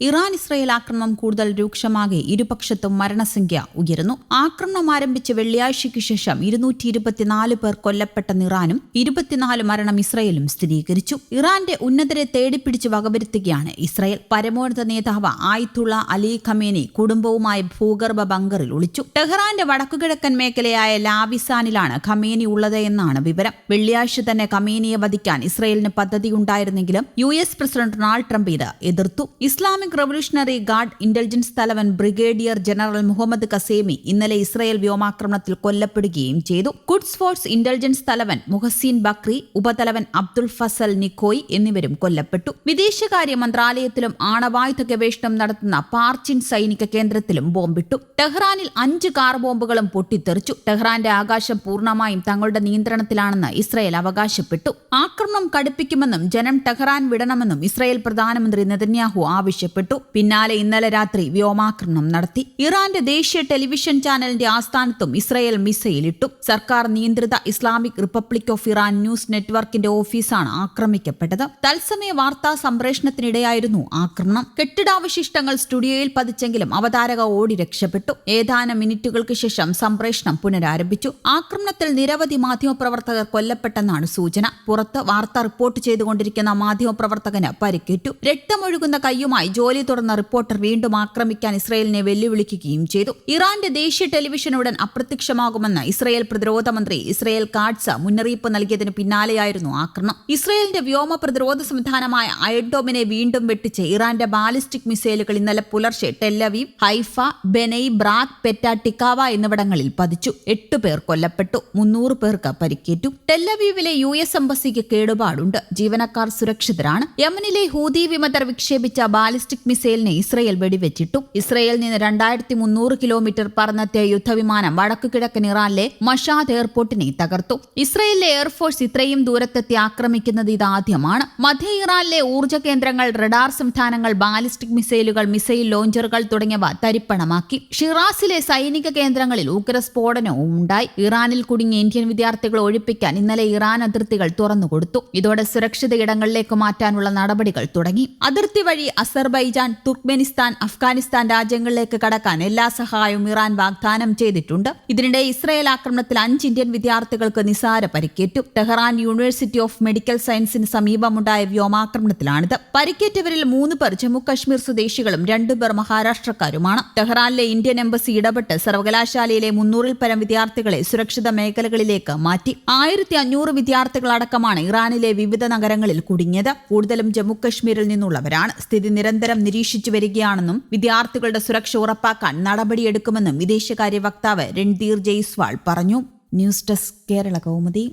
Iran Israel ആക്രമണം കൂടുതൽ രൂക്ഷമാകെ ഇരുപക്ഷത്തും മരണസംഖ്യ ഉയരുന്നു. ആക്രമണം ആരംഭിച്ച വെള്ളിയാഴ്ചയ്ക്ക് ശേഷം ഇരുന്നൂറ്റി ഇരുപത്തിനാല് പേർ കൊല്ലപ്പെട്ടെന്ന് ഇറാനും ഇരുപത്തിനാല് മരണം ഇസ്രയേലും സ്ഥിരീകരിച്ചു. ഇറാന്റെ ഉന്നതരെ തേടിപ്പിടിച്ച് വകവരുത്തുകയാണ് ഇസ്രയേൽ. പരമോന്നത നേതാവ് ആയിത്തുള്ള അലി ഖമേനി കുടുംബവുമായി ഭൂഗർഭ ബങ്കറിൽ ഒളിച്ചു. ടെഹ്റാന്റെ വടക്കുകിഴക്കൻ മേഖലയായ ലാവിസാനിലാണ് ഖമേനി ഉള്ളത് എന്നാണ് വിവരം. വെള്ളിയാഴ്ച തന്നെ ഖമേനിയെ വധിക്കാൻ ഇസ്രയേലിന് പദ്ധതിയുണ്ടായിരുന്നെങ്കിലും U S president Donald Trump ഇത് എതിർത്തു. ഇസ്ലാമിക് റവല്യൂഷണറി ഗാർഡ് ഇന്റലിജൻസ് തലവൻ ബ്രിഗേഡിയർ ജനറൽ മുഹമ്മദ് കസേമി ഇന്നലെ ഇസ്രയേൽ വ്യോമാക്രമണത്തിൽ കൊല്ലപ്പെടുകയും ചെയ്തു. കുഡ്സ് ഫോഴ്സ് ഇന്റലിജൻസ് തലവൻ മുഹസീൻ ബക്രി ഉപതലവൻ അബ്ദുൾ ഫസൽ നിക്കോയ് എന്നിവരും കൊല്ലപ്പെട്ടു. വിദേശകാര്യ മന്ത്രാലയത്തിലും ആണവായുധ ഗവേഷണം നടത്തുന്ന പാർച്ചിൻ സൈനിക കേന്ദ്രത്തിലും ബോംബിട്ടു. ടെഹ്റാനിൽ അഞ്ച് കാർ ബോംബുകളും പൊട്ടിത്തെറിച്ചു. ടെഹ്റാന്റെ ആകാശം പൂർണമായും തങ്ങളുടെ നിയന്ത്രണത്തിലാണെന്ന് ഇസ്രയേൽ അവകാശപ്പെട്ടു. ആക്രമണം കടുപ്പിക്കുമെന്നും ജനം ടെഹ്റാൻ വിടണമെന്നും ഇസ്രയേൽ പ്രധാനമന്ത്രി നെതന്യാഹു ആവശ്യപ്പെട്ടു. പിന്നാലെ ഇന്നലെ രാത്രി വ്യോമാക്രമണം നടത്തി. ഇറാന്റെ ദേശീയ ടെലിവിഷൻ ചാനലിന്റെ ആസ്ഥാനത്തും ഇസ്രയേൽ മിസൈലിട്ടു. സർക്കാർ നിയന്ത്രിത Islamic Republic of Iran News നെറ്റ്വർക്കിന്റെ ഓഫീസാണ് ആക്രമിക്കപ്പെട്ടത്. തത്സമയ വാർത്താ സംപ്രേഷണത്തിനിടെയായിരുന്നു ആക്രമണം. കെട്ടിടാവശിഷ്ടങ്ങൾ സ്റ്റുഡിയോയിൽ പതിച്ചെങ്കിലും അവതാരക ഓടി രക്ഷപ്പെട്ടു. ഏതാനും മിനിറ്റുകൾക്ക് ശേഷം സംപ്രേഷണം പുനരാരംഭിച്ചു. ആക്രമണത്തിൽ നിരവധി മാധ്യമപ്രവർത്തകർ കൊല്ലപ്പെട്ടെന്നാണ് സൂചന. പുറത്ത് വാർത്ത റിപ്പോർട്ട് ചെയ്തുകൊണ്ടിരിക്കുന്ന മാധ്യമപ്രവർത്തകന് പരിക്കേറ്റു. രക്തമൊഴുകുന്ന കൈയുമായി ജോലി തുടർന്ന റിപ്പോർട്ടർ വീണ്ടും ആക്രമിക്കാൻ ഇസ്രയേലിനെ വെല്ലുവിളിക്കുകയും ചെയ്തു. ഇറാന്റെ ദേശീയ ടെലിവിഷൻ ഉടൻ അപ്രത്യക്ഷമാകുമെന്ന് ഇസ്രയേൽ പ്രതിരോധ മന്ത്രി ഇസ്രയേൽ കാഡ്സ മുന്നറിയിപ്പ് നൽകിയതിന് പിന്നാലെയായിരുന്നു ആക്രമണം. ഇസ്രയേലിന്റെ വ്യോമ പ്രതിരോധ സംവിധാനമായ അയഡോമിനെ വീണ്ടും വെട്ടിച്ച് ഇറാന്റെ ബാലിസ്റ്റിക് മിസൈലുകൾ ഇന്നലെ പുലർച്ചെ ടെല്ലവീവ് ഹൈഫ ബെനൈ ബ്രാക് പെറ്റ ടിക്കാവ എന്നിവിടങ്ങളിൽ പതിച്ചു. എട്ട് പേർ കൊല്ലപ്പെട്ടു. മുന്നൂറ് പേർക്ക് പരിക്കേറ്റു. ടെല്ലവീവിലെ യു എസ് എംബസിക്ക് കേടുപാടുണ്ട്. ജീവനക്കാർ സുരക്ഷിതരാണ്. യമനിലെ ഹൂതി വിമതർ വിക്ഷേപിച്ച ബാലിസ്റ്റിക് മിസൈലിനെ ഇസ്രയേൽ വെടിവെച്ചിട്ടു. ഇസ്രയേലിൽ നിന്ന് രണ്ടായിരത്തി മുന്നൂറ് കിലോമീറ്റർ പറന്നെത്തിയ യുദ്ധവിമാനം വടക്കു കിഴക്കൻ ഇറാനിലെ മഷാദ് എയർപോർട്ടിനെ തകർത്തു. ഇസ്രയേലിലെ എയർഫോഴ്സ് ഇത്രയും ദൂരത്തെത്തി ആക്രമിക്കുന്നത് ഇതാദ്യമാണ്. മധ്യ ഇറാനിലെ ഊർജ കേന്ദ്രങ്ങൾ റഡാർ സംവിധാനങ്ങൾ ബാലിസ്റ്റിക് മിസൈലുകൾ മിസൈൽ ലോഞ്ചറുകൾ തുടങ്ങിയവ തരിപ്പണമാക്കി. ഷിറാസിലെ സൈനിക കേന്ദ്രങ്ങളിൽ ഉഗ്രസ്ഫോടനവും ഉണ്ടായി. ഇറാനിൽ കുടുങ്ങിയ ഇന്ത്യൻ വിദ്യാർത്ഥികളെ ഒഴിപ്പിക്കാൻ ഇന്നലെ ഇറാൻ അതിർത്തികൾ തുറന്നുകൊടുത്തു. ഇതോടെ സുരക്ഷിത ഇടങ്ങളിലേക്ക് മാറ്റാനുള്ള നടപടികൾ തുടങ്ങി. അതിർത്തി വഴി അസർബൈജാൻ തുർക്ക്മെനിസ്ഥാൻ അഫ്ഗാനിസ്ഥാൻ രാജ്യങ്ങളിലേക്ക് കടക്കാൻ എല്ലാ സഹായവും ഇറാൻ വാഗ്ദാനം ചെയ്തിട്ടുണ്ട്. ഇതിനിടെ ഇസ്രയേൽ ആക്രമണത്തിൽ അഞ്ച് ഇന്ത്യൻ വിദ്യാർത്ഥികൾക്ക് നിസാര പരിക്കേറ്റു. ടെഹ്റാൻ യൂണിവേഴ്സിറ്റി ഓഫ് മെഡിക്കൽ സയൻസിന് സമീപമുണ്ടായ വ്യോമാക്രമണത്തിലാണിത്. പരിക്കേറ്റവരിൽ മൂന്ന് പേർ ജമ്മു കശ്മീർ സ്വദേശികളും രണ്ടുപേർ മഹാരാഷ്ട്രക്കാരുമാണ്. ടെഹ്റാനിലെ ഇന്ത്യൻ എംബസി ഇടപെട്ട് സർവകലാശാലയിലെ മുന്നൂറിൽ പരം വിദ്യാർത്ഥികളെ സുരക്ഷിത മേഖലകളിലേക്ക് മാറ്റി. ആയിരത്തി അഞ്ഞൂറ് വിദ്യാർത്ഥികളടക്കമാണ് ഇറാനിലെ വിവിധ നഗരങ്ങളിൽ കുടുങ്ങിയത്. കൂടുതലും ജമ്മു കശ്മീരിൽ നിന്നുള്ളവരാണ്. സ്ഥിതി നിരന്തരം നിരീക്ഷിച്ചു വരികയാണെന്നും വിദ്യാർത്ഥികളുടെ സുരക്ഷ ഉറപ്പാക്കാൻ നടപടിയെടുക്കുമെന്നും വിദേശകാര്യ വക്താവ് രൺധീർ ജയ്സ്വാൾ പറഞ്ഞു. News desk Kerala Kaumudi.